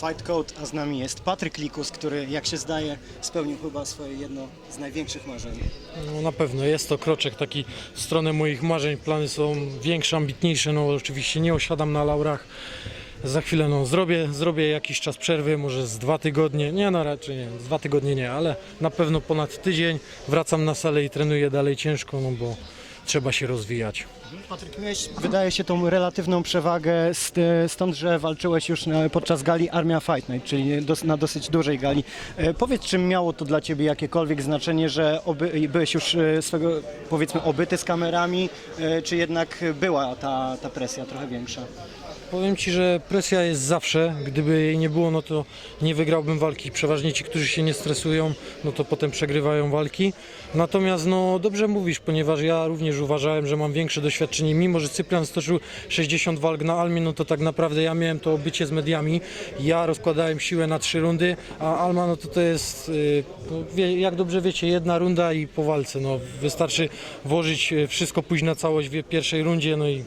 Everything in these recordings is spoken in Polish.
Fight Code, a z nami jest Patryk Likus, który jak się zdaje spełnił chyba swoje jedno z największych marzeń. No, na pewno jest to kroczek taki w stronę moich marzeń. Plany są większe, ambitniejsze. No oczywiście nie osiadam na laurach. Za chwilę no, zrobię, zrobię jakiś czas przerwy, może z dwa tygodnie. Nie, no raczej nie, z dwa tygodnie nie, ale na pewno ponad tydzień. Wracam na salę i trenuję dalej ciężko, no bo trzeba się rozwijać. Patryk, miałeś, wydaje się, tą relatywną przewagę st- stąd, że walczyłeś już podczas gali Armia Fight Night, czyli na dosyć dużej gali. E, powiedz, czy miało to dla Ciebie jakiekolwiek znaczenie, że oby, byłeś już e, swego, powiedzmy, obyty z kamerami, e, czy jednak była ta, ta presja trochę większa? Powiem Ci, że presja jest zawsze. Gdyby jej nie było, no to nie wygrałbym walki. Przeważnie ci, którzy się nie stresują, no to potem przegrywają walki. Natomiast no dobrze mówisz, ponieważ ja również uważałem, że mam większe doświadczenie. Mimo, że Cyprian stoczył 60 walk na Almie, no to tak naprawdę ja miałem to bycie z mediami. Ja rozkładałem siłę na trzy rundy, a Alma no to to jest, yy, no, jak dobrze wiecie, jedna runda i po walce. No, wystarczy włożyć yy, wszystko, pójść na całość w pierwszej rundzie, no i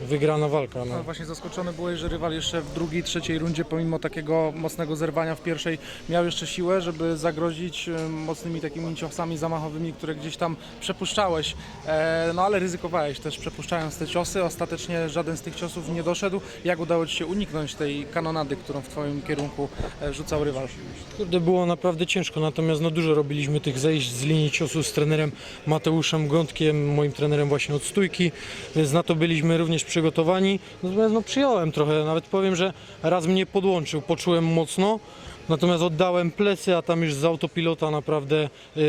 wygrana walka. No. No właśnie zaskoczony byłeś, że rywal jeszcze w drugiej, trzeciej rundzie, pomimo takiego mocnego zerwania w pierwszej, miał jeszcze siłę, żeby zagrozić e, mocnymi takimi ciosami zamachowymi, które gdzieś tam przepuszczałeś. E, no ale ryzykowałeś też przepuszczając te ciosy. Ostatecznie żaden z tych ciosów nie doszedł. Jak udało Ci się uniknąć tej kanonady, którą w Twoim kierunku e, rzucał rywal? Kurde, było naprawdę ciężko, natomiast no dużo robiliśmy tych zejść z linii ciosu z trenerem Mateuszem Gątkiem, moim trenerem właśnie od stójki, więc na to byliśmy również przygotowani. Natomiast no przyjąłem trochę, nawet powiem, że raz mnie podłączył, poczułem mocno, natomiast oddałem plecy, a tam już z autopilota naprawdę yy,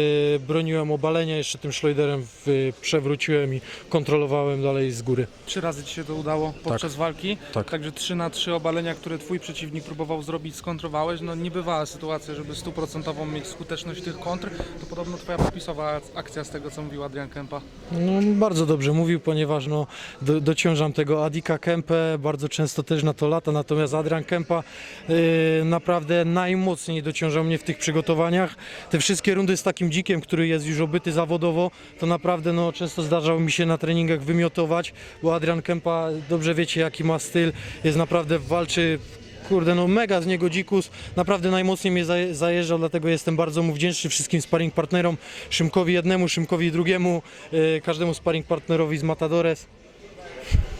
broniłem obalenia, jeszcze tym szlojderem yy, przewróciłem i kontrolowałem dalej z góry. Trzy razy Ci się to udało podczas walki. tak. Także 3 na 3 obalenia, które Twój przeciwnik próbował zrobić, skontrowałeś. No niebywała sytuacja, żeby stuprocentową mieć skuteczność tych kontr. To podobno Twoja popisowa akcja z tego, co mówił Adrian Kempa. No, bardzo dobrze mówił, ponieważ no, do, dociążam tego Adika Kempę, bardzo często też na to lata, natomiast Adrian Kempa yy, naprawdę najmocniej dociążał mnie w tych przygotowaniach. Te wszystkie rundy z takim dzikiem, który jest już obyty zawodowo, to naprawdę no, często zdarzało mi się na treningach wymiotować, bo Adrian Kempa, dobrze wiecie jaki ma styl, jest naprawdę walczy Kurde, no mega z niego dzikus, naprawdę najmocniej mnie zaje- zajeżdżał, dlatego jestem bardzo mu wdzięczny wszystkim sparring partnerom, Szymkowi jednemu, Szymkowi drugiemu, yy, każdemu sparring partnerowi z Matadores.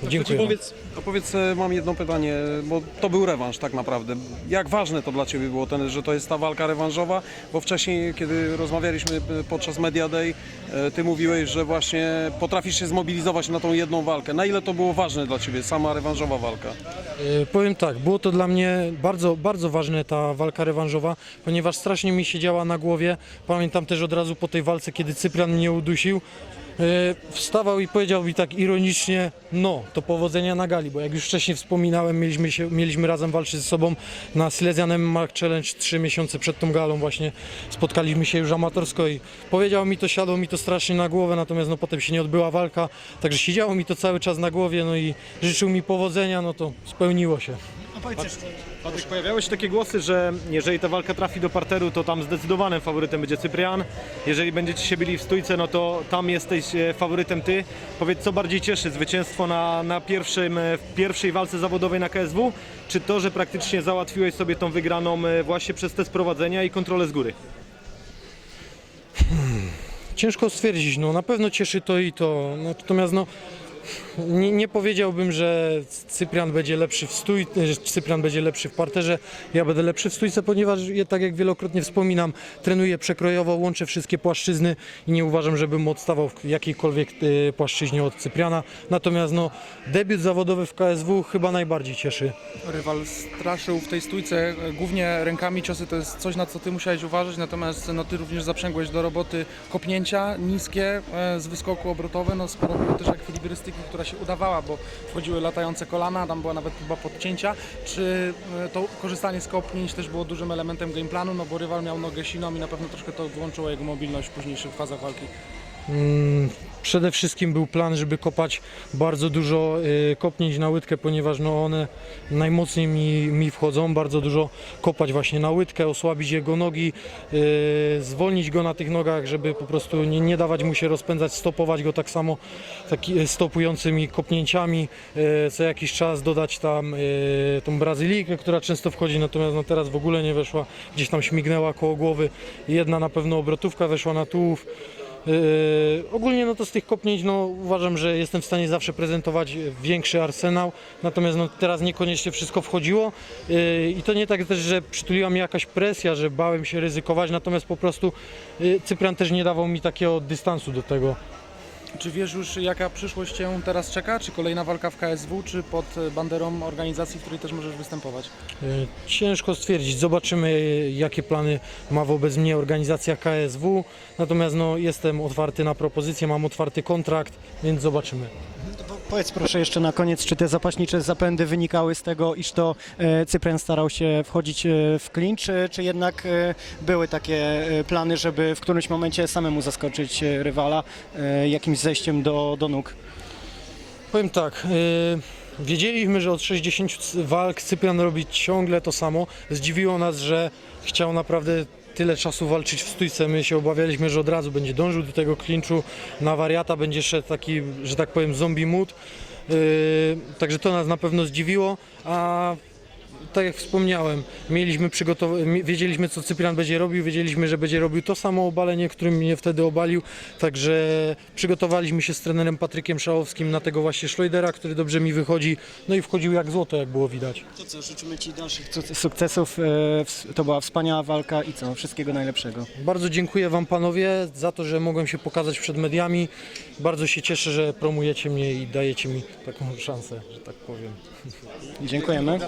Dziękuję. wam. Opowiedz, opowiedz, e, mam jedno pytanie, bo to był rewanż tak naprawdę. Jak ważne to dla Ciebie było, ten, że to jest ta walka rewanżowa? Bo wcześniej, kiedy rozmawialiśmy e, podczas Media Day, e, Ty mówiłeś, że właśnie potrafisz się zmobilizować na tą jedną walkę. Na ile to było ważne dla Ciebie, sama rewanżowa walka? Powiem tak, było to dla mnie bardzo, bardzo ważne ta walka rewanżowa, ponieważ strasznie mi siedziała na głowie. Pamiętam też od razu po tej walce, kiedy Cyprian mnie udusił. E, Wstawał i powiedział mi tak ironicznie, no to powodzenia na gali, bo jak już wcześniej wspominałem, mieliśmy, się, mieliśmy razem walczyć ze sobą na Silesian MMA Challenge trzy miesiące przed tą galą właśnie spotkaliśmy się już amatorsko i powiedział mi to, siadło mi to strasznie na głowę, natomiast no potem się nie odbyła walka, także siedziało mi to cały czas na głowie, no i życzył mi powodzenia, no to spełniło się. Patryk, pojawiały się takie głosy, że jeżeli ta walka trafi do parteru, to tam zdecydowanym faworytem będzie Cyprian. Jeżeli będziecie się byli w stójce, no to tam jesteś e, faworytem ty. Powiedz, co bardziej cieszy? Zwycięstwo na, na pierwszym, e, w pierwszej walce zawodowej na KSW? Czy to, że praktycznie załatwiłeś sobie tą wygraną e, właśnie przez te sprowadzenia i kontrolę z góry? Ciężko stwierdzić, no na pewno cieszy to i to, natomiast no nie, nie powiedziałbym, że Cyprian będzie lepszy w stój, że Cyprian będzie lepszy w parterze, ja będę lepszy w stójce, ponieważ ja, tak jak wielokrotnie wspominam, trenuję przekrojowo, łączę wszystkie płaszczyzny i nie uważam, żebym odstawał w jakiejkolwiek e, płaszczyźnie od Cypriana, natomiast no debiut zawodowy w KSW chyba najbardziej cieszy. Rywal straszył w tej stójce e, głównie rękami ciosy, to jest coś na co ty musiałeś uważać, natomiast no, ty również zaprzęgłeś do roboty kopnięcia niskie e, z wyskoku obrotowe, no sporo też ekwilibrystyki, która się udawała, bo wchodziły latające kolana, tam była nawet próba podcięcia. Czy e, to korzystanie z kopnięć też było dużym elementem gameplanu, no bo rywal miał nogę siną i na pewno troszkę to wyłączyło jego mobilność w późniejszych fazach walki. Mm, Przede wszystkim był plan, żeby kopać bardzo dużo y, kopnięć na łydkę, ponieważ no one najmocniej mi, mi wchodzą, bardzo dużo kopać właśnie na łydkę, osłabić jego nogi, y, zwolnić go na tych nogach, żeby po prostu nie, nie dawać mu się rozpędzać, stopować go tak samo taki, y, stopującymi kopnięciami, co jakiś czas dodać tam tą brazylijkę, która często wchodzi, natomiast no teraz w ogóle nie weszła, gdzieś tam śmignęła koło głowy, jedna na pewno obrotówka weszła na tułów, Yy, ogólnie no to z tych kopnięć no, uważam, że jestem w stanie zawsze prezentować większy arsenał, natomiast no, teraz niekoniecznie wszystko wchodziło. Yy, i to nie tak też, że przytuliła mnie jakaś presja, że bałem się ryzykować, natomiast po prostu yy, Cyprian też nie dawał mi takiego dystansu do tego. Czy wiesz już jaka przyszłość Cię teraz czeka? Czy kolejna walka w KSW, czy pod banderą organizacji, w której też możesz występować? Yy, Ciężko stwierdzić, zobaczymy jakie plany ma wobec mnie organizacja KSW, natomiast no, jestem otwarty na propozycje, mam otwarty kontrakt, więc zobaczymy. Powiedz proszę jeszcze na koniec, czy te zapaśnicze zapędy wynikały z tego, iż to e, Cyprian starał się wchodzić e, w klincz, czy, czy jednak e, były takie e, plany, żeby w którymś momencie samemu zaskoczyć e, rywala e, jakimś zejściem do, do nóg? Powiem tak, wiedzieliśmy, że od 60 walk Cyprian robi ciągle to samo. Zdziwiło nas, że chciał naprawdę tyle czasu walczyć w stójce. My się obawialiśmy, że od razu będzie dążył do tego klinczu, na wariata będzie szedł taki, że tak powiem, zombie mood. Yy, także to nas na pewno zdziwiło, a tak jak wspomniałem, mieliśmy przygotow- wiedzieliśmy co Cyprian będzie robił, wiedzieliśmy, że będzie robił to samo obalenie, którym mnie wtedy obalił, także przygotowaliśmy się z trenerem Patrykiem Szałowskim na tego właśnie Schleudera, który dobrze mi wychodzi, no i wchodził jak złoto, jak było widać. To co, życzymy Ci dalszych sukcesów, e, to była wspaniała walka i co, wszystkiego najlepszego. Bardzo dziękuję Wam panowie za to, że mogłem się pokazać przed mediami. Bardzo się cieszę, że promujecie mnie i dajecie mi taką szansę, że tak powiem. Dziękujemy.